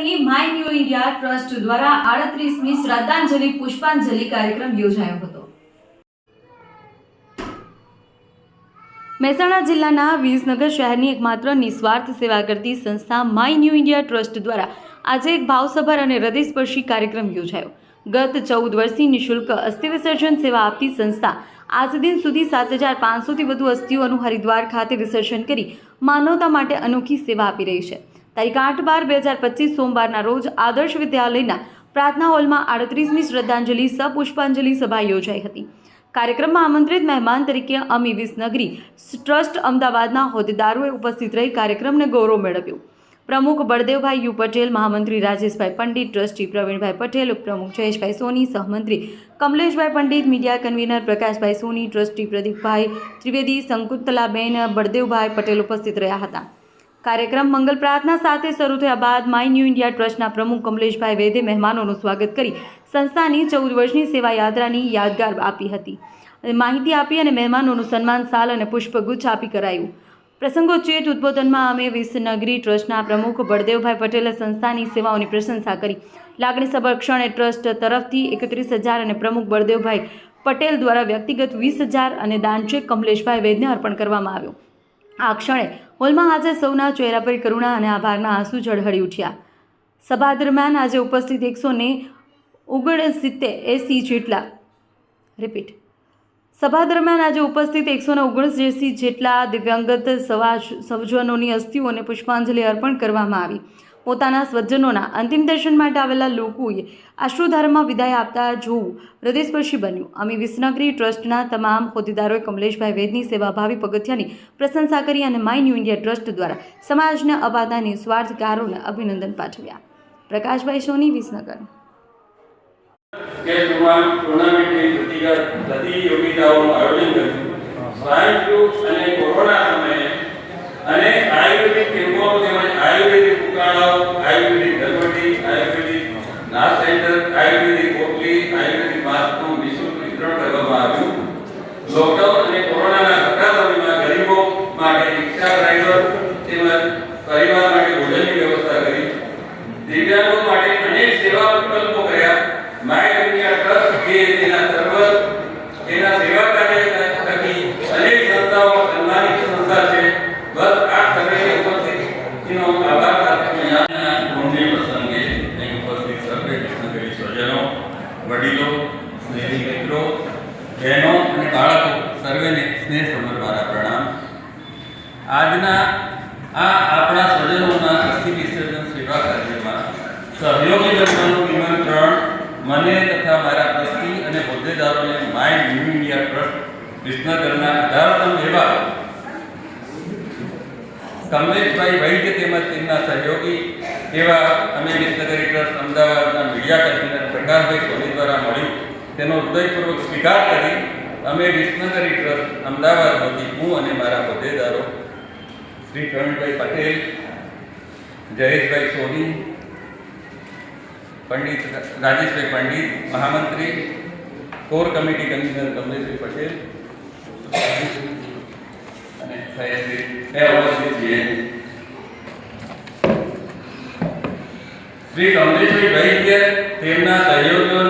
વિસનગરની my new India trust દ્વારા આડત્રીસમી શ્રદ્ધાંજલિ પુષ્પાંજલિ કાર્યક્રમ યોજાયો હતો. મહેસાણા જિલ્લાના વિસનગર શહેરની એકમાત્ર નિસ્વાર્થ સેવા કરતી સંસ્થા માય ન્યૂ ઇન્ડિયા ટ્રસ્ટ દ્વારા આજે એક ભાવસભર અને હૃદયસ્પર્શી કાર્યક્રમ યોજાયો. ગત ચૌદ વર્ષથી નિઃશુલ્ક અસ્થિ વિસર્જન સેવા આપતી સંસ્થા આજ દિન સુધી સાત હજાર પાંચસોથી વધુ અસ્થિઓનું હરિદ્વાર ખાતે વિસર્જન કરી માનવતા માટે અનોખી સેવા આપી રહી છે. તારીખ આઠ બાર બે હજાર પચીસ સોમવારના રોજ આદર્શ વિદ્યાલયના પ્રાર્થના હોલમાં આડત્રીસમી શ્રદ્ધાંજલિ સપુષ્પાંજલિ સભા યોજાઈ હતી. કાર્યક્રમમાં આમંત્રિત મહેમાન તરીકે અમી વિસનગરી ટ્રસ્ટ અમદાવાદના હોદ્દેદારોએ ઉપસ્થિત રહી કાર્યક્રમને ગૌરવ મેળવ્યું. પ્રમુખ બળદેવભાઈ યુ પટેલ, મહામંત્રી રાજેશભાઈ પંડિત, ટ્રસ્ટી પ્રવીણભાઈ પટેલ, ઉપપ્રમુખ જયેશભાઈ સોની, સહમંત્રી કમલેશભાઈ Pandit, media convener Prakashbhai Soni, trustee પ્રદીપભાઈ ત્રિવેદી શંકુતલાબેન બળદેવભાઈ પટેલ ઉપસ્થિત રહ્યા હતા. કાર્યક્રમ મંગલ પ્રાર્થના સાથે શરૂ થયા બાદ માય ન્યૂ ઇન્ડિયા ટ્રસ્ટના પ્રમુખ કમલેશભાઈ વેદે મહેમાનોનું સ્વાગત કરી સંસ્થાની ચૌદ વર્ષની સેવા યાત્રાની યાદગાર આપી હતી. અને માહિતી આપી અને મહેમાનોનું સન્માન, સાલ અને પુષ્પગુચ્છ આપી કરાયું. પ્રસંગોચિત ઉદ્બોધનમાં અમે વિસનગરી ટ્રસ્ટના પ્રમુખ બળદેવભાઈ પટેલે સંસ્થાની સેવાઓની પ્રશંસા કરી. લાગણીસભર ક્ષણે ટ્રસ્ટ તરફથી એકત્રીસ હજાર અને પ્રમુખ બળદેવભાઈ પટેલ દ્વારા વ્યક્તિગત વીસ હજાર અને દાનચેક કમલેશભાઈ વેદને અર્પણ કરવામાં આવ્યો. આ ક્ષણે હોલમાં હાજર સૌના ચહેરા પર કરુણા અને આભારના આંસુ ઝળહળી ઉઠ્યા. સભા દરમિયાન આજે ઉપસ્થિત એકસો ને ઓગણસિત્તેર એસી જેટલા રિપીટ. સભા દરમિયાન આજે ઉપસ્થિત એકસો ને ઓગણસી જેટલા દિવ્યાંગત સવા સવજનોની અસ્થિઓને પુષ્પાંજલિ અર્પણ કરવામાં આવી. પોતાના સ્વજનોના અંતિમ દર્શન માટે આવેલા લોકોએ અશ્રુધારમાં વિદાય આપતા જોવું હૃદયસ્પર્શી બન્યું. અમે વિસનગરી ટ્રસ્ટના તમામ હોદ્દેદારોએ કમલેશભાઈ વેદની સેવાભાવી પગથિયાની પ્રશંસા કરી અને માય ન્યૂ ઇન્ડિયા ટ્રસ્ટ દ્વારા સમાજના અપાતા નિસ્વાર્થકારોને અભિનંદન પાઠવ્યા. પ્રકાશભાઈ સોની, વિસનગર. કે અને કોરોના સમયે અને આયુર્વેદિક કેમ્પો તેમજ આયુર્વેદિક ઉકાળાઓ આયુર્વેદિક ધર્મટી આયુર્વેદિક નાશ સેન્ટર આયુર્વેદિક પોટલી આયુર્વેદિક માસ્કનું નિઃશુલ્ક વિતરણ કરવામાં આવ્યું. લોકડાઉન અને કોરોનાના ઘટા સમયમાં ગરીબો માટે રિક્ષા ડ્રાઈવર તેમજ પરિવાર માટે ભોજનની વ્યવસ્થા કરી. દિવ્યાંગો માટે અનેક સેવા વિકલ્પો કર્યા. માય દુનિયા ટ્રસ્ટ જે તેના સર્વ તેના સેવા કાર્ય થકી અનેક સંસ્થાઓ સન્માનિત સંસ્થા છે બસ આ સમયે ઉપસ્થિતિનો આભાર સાથે હું અહીંયા પૂર્ણિમ પ્રસંગે અહીં ઉપસ્થિત સર્વે કૃષ્ણગીરી સ્વજનો વડીલો સ્નેહી મિત્રો બહેનો અને બાળકો સર્વેને સ્નેહ સભર મારા પ્રણામ. આજના આ આપણા સ્વજનોના અસ્થિ વિસર્જન સેવા કાર્યમાં સહયોગી બનવાનું નિમંત્રણ મને તથા મારા ટ્રસ્ટી અને હોદ્દેદારોને માય ન્યૂ ઇન્ડિયા ટ્રસ્ટ, વિસનગરના અઢારતમ એવા કમલેશભાઈ વૈદ્ય તેમજ તેમના સહયોગી એવા અમે વિસનગરી ટ્રસ્ટ અમદાવાદના મીડિયા કન્વીનર પ્રકાશભાઈ કોહલી દ્વારા મળ્યું. તેનો હૃદયપૂર્વક સ્વીકાર કરી અમે વિસનગરી ટ્રસ્ટ અમદાવાદ વતી હું અને મારા હોદ્દેદારો શ્રી પ્રવીણભાઈ પટેલ, જયેશભાઈ સોની, પંડિત રાજેશભાઈ પંડિત, મહામંત્રી, કોર કમિટી કન્વીનર કમલેશભાઈ પટેલ, અને શ્રી કમલેશભાઈ વૈદ્ય તેમના સહયોગીઓને